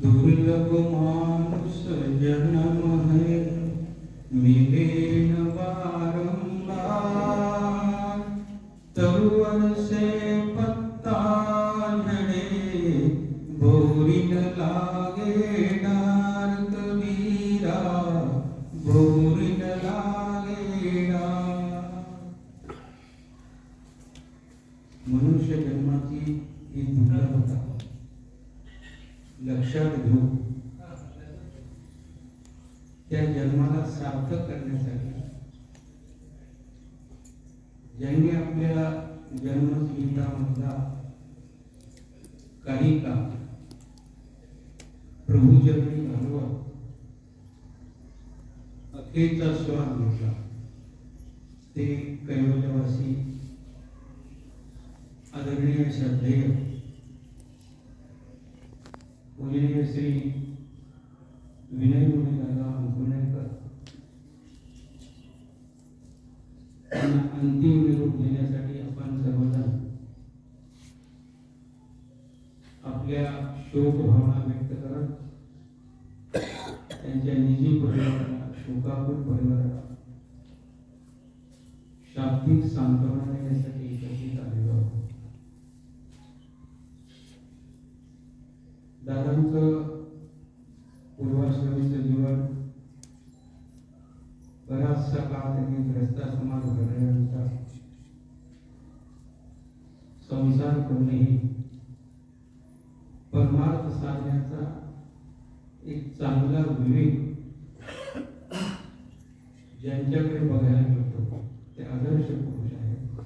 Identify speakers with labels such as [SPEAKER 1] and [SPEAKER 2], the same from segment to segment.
[SPEAKER 1] दुर्लभ मानुष जन्म है वारंवार तरुवर से पत्ता झड़े बोरिन लागे डार कबीरा लागे डार मनुष्य जन्माची ही दुर्लभता लक्षात घेऊ. त्या जन्माला सार्थक करण्यासाठी ज्यांनी आपल्याला जन्मस्मितामधला काही काळ प्रभूचरणी घालवत अखेरचा श्वास घेतला ते कैवल्यवासी आदरणीय श्रद्धेय श्री विनय मुनिदादा अंकुनेकर त्यांना अंतिम निरोप देण्यासाठी आपण सर्वजण आपल्या शोक भावना व्यक्त त्यांच्या निजी परिवाराला, शोकाकुल परिवाराला शाब्दिक सांत्वना देण्यासाठी एकत्रित दादांचं पूर्वाश्रमीचं जीवन बराचसा काळ त्यांनी ग्रस्तासमाज घडल्यानंतर संसार करूनही परमार्थ साधण्याचा एक चांगला विवेक ज्यांच्याकडे बघायला मिळतो ते आदर्श पुरुष आहेत.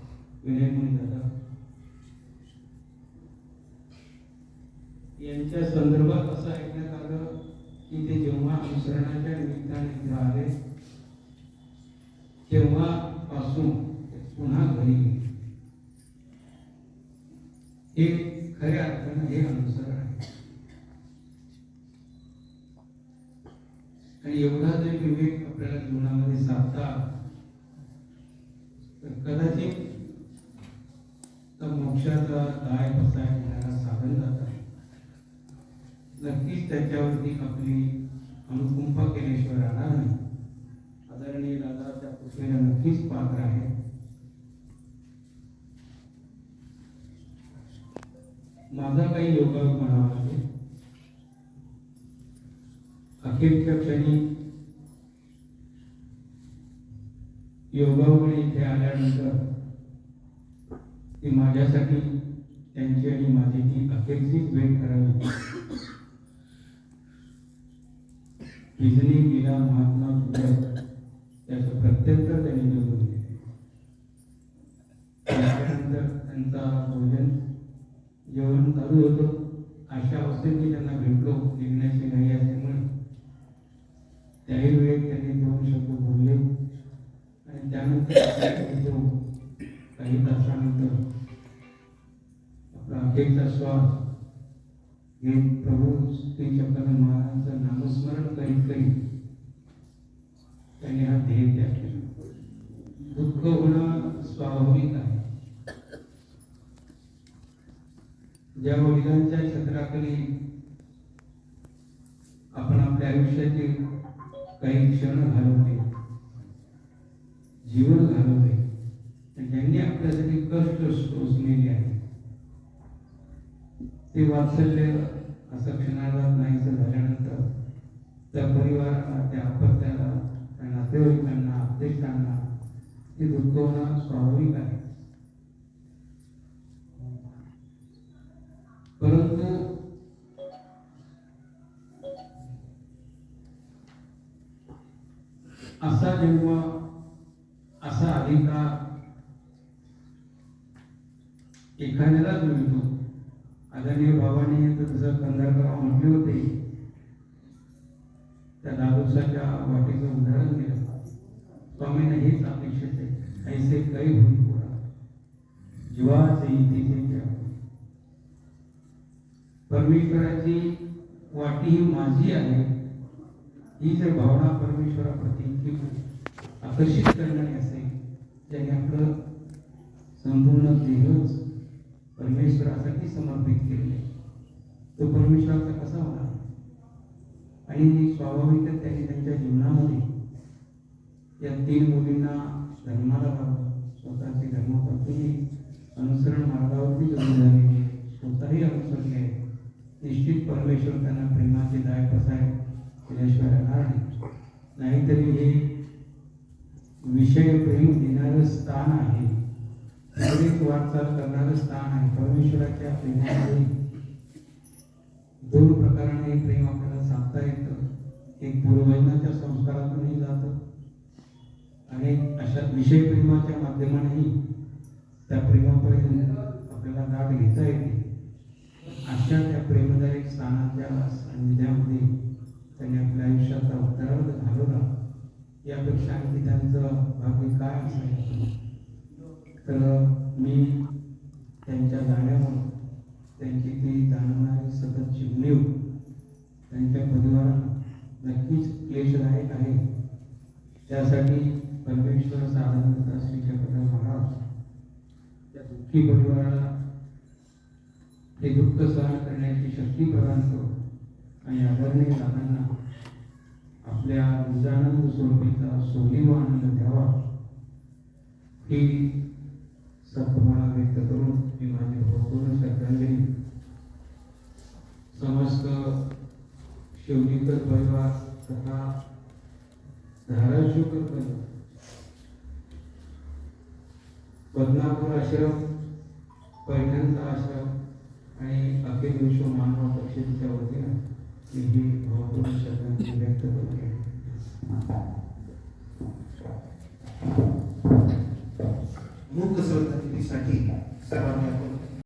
[SPEAKER 1] विनयमुनी दादा यांच्या संदर्भात असं ऐकण्यात आलं की ते जेव्हा अनुसरणाच्या निमित्ताने इथे आले तेव्हापासून पुन्हा घरी गेले. हे खऱ्या अर्थानं हे अनुसरण आहे. आणि एवढा जरी विवेक आपल्याला जीवनामध्ये साधता तर कदाचित तर मोक्षाचा काय कसा घेणारा साधन जात आहे. नक्कीच त्याच्यावरती आपली अनुकुंभा केल्याशिवाय राहणार नाही. आदरणीय दादा त्या कृपेला नक्कीच पात्र आहे. माझा काही योगायोग म्हणावा आहे अखेरच्या क्षणी योगामुळे इथे आल्यानंतर ती माझ्यासाठी त्यांची आणि माझी ती अखेरचीच भेट करावी. विजनी गेला महात्मा फुले याचं प्रत्यंतर त्यांनी निवडून दिले. त्यानंतर त्यांचा भोजन जेवण चालू होतं. अशा अवस्थेत मी त्यांना भेटलो. निघण्याची घाई असल्यामुळे. त्याही वेळेत त्यांनी दोन शब्द बोलले. आणि त्यानंतर काही तासानंतर आपला अखेरचा श्वास हे प्रभू श्री चक्रधर महाराजांचं नामस्मरण करीत करीत त्यांनी हा ध्येय त्याग केला. दुःख होणं स्वाभाविक आहे. ज्या वडिलांच्या छत्राखाली आपण आपल्या आयुष्याचे काही क्षण घालवले जीवन घालवले ज्यांनी आपल्यासाठी कष्ट सोसलेले आहे ते वात्सल्य असं क्षणाला नाहीचं झाल्यानंतर त्या परिवाराला त्या अपत्याला त्या नातेवाईकांना आपतेष्टांना ते दुःखवणं स्वाभाविक आहे. परंतु असा जेव्हा असा अधिकार एखाद्यालाच मिळतो आदरणीय बाबांनी तर जसं कंधारकराव म्हटले होते त्या दादोसाच्या वाटेचं उदाहरण दिलं स्वामीने हेच अपेक्षित आहे ऐसे काही होईल पुरा जीवाचे इथे परमेश्वराची वाटी ही माझी आहे. ही जर भावना परमेश्वराप्रती किंवा आकर्षित करणारी असेल त्याने आपलं संपूर्ण देहच परमेश्वरासाठी समर्पित केले तो परमेश्वराचा कसा होणार आणि स्वाभाविकच त्यांनी त्यांच्या जीवनामध्ये या तीन मुलींना धर्माला लावलं स्वतःची धर्मपत्नी अनुसरण मार्गावरती जमी झाली स्वतःही अनुसरली आहे निश्चित परमेश्वर त्यांना प्रेमाची दाय पसाय केल्याशिवाय राहणार नाही. नाहीतरी हे विषय प्रेम देणारं स्थान आहे. एक वाटचाल करणारं स्थान आहे परमेश्वराच्या प्रेमामध्ये दोन प्रकाराने प्रेम आपल्याला सांगता येतं एक पूर्वजनाच्या संस्कारातूनही जातं. आणि अशा विषय प्रेमाच्या माध्यमानेही त्या प्रेमापर्यंत आपल्याला गाठ घेता येते. अशा त्या प्रेमदायक स्थानाच्या सान्निध्यामध्ये त्यांनी आपल्या आयुष्याचा उत्तरार्ध घालवला यापेक्षा आणखी त्यांचं भाग्य तर मी त्यांच्या जाण्यामुळे त्यांची ती जाणणारी सतत शिवणीव त्यांच्या परिवाराला नक्कीच क्लेशदायक आहे. त्यासाठी परमेश्वर साधन श्री जगन्नाथ महाराज त्या दुःखी परिवाराला हे दुःख सहन करण्याची शक्ती प्रदान करो आणि आदरणीय दादांना आपल्या निजानंद स्वरूपीचा सोलीव आनंद द्यावा. ही सन्माना व्यक्त करून मी माझी भरपूर्ण श्रद्धांजली समस्त शिवणीकर परिवार तथा धाराशिवकर परिवार पद्मापूर आश्रम पैठणचा आश्रम आणि अखिल विश्व मानव पक्षाच्या वतीनं मी ही भरपूर्ण श्रद्धांजली व्यक्त करते.
[SPEAKER 2] Nunca se Иисуса Христа. Сравнение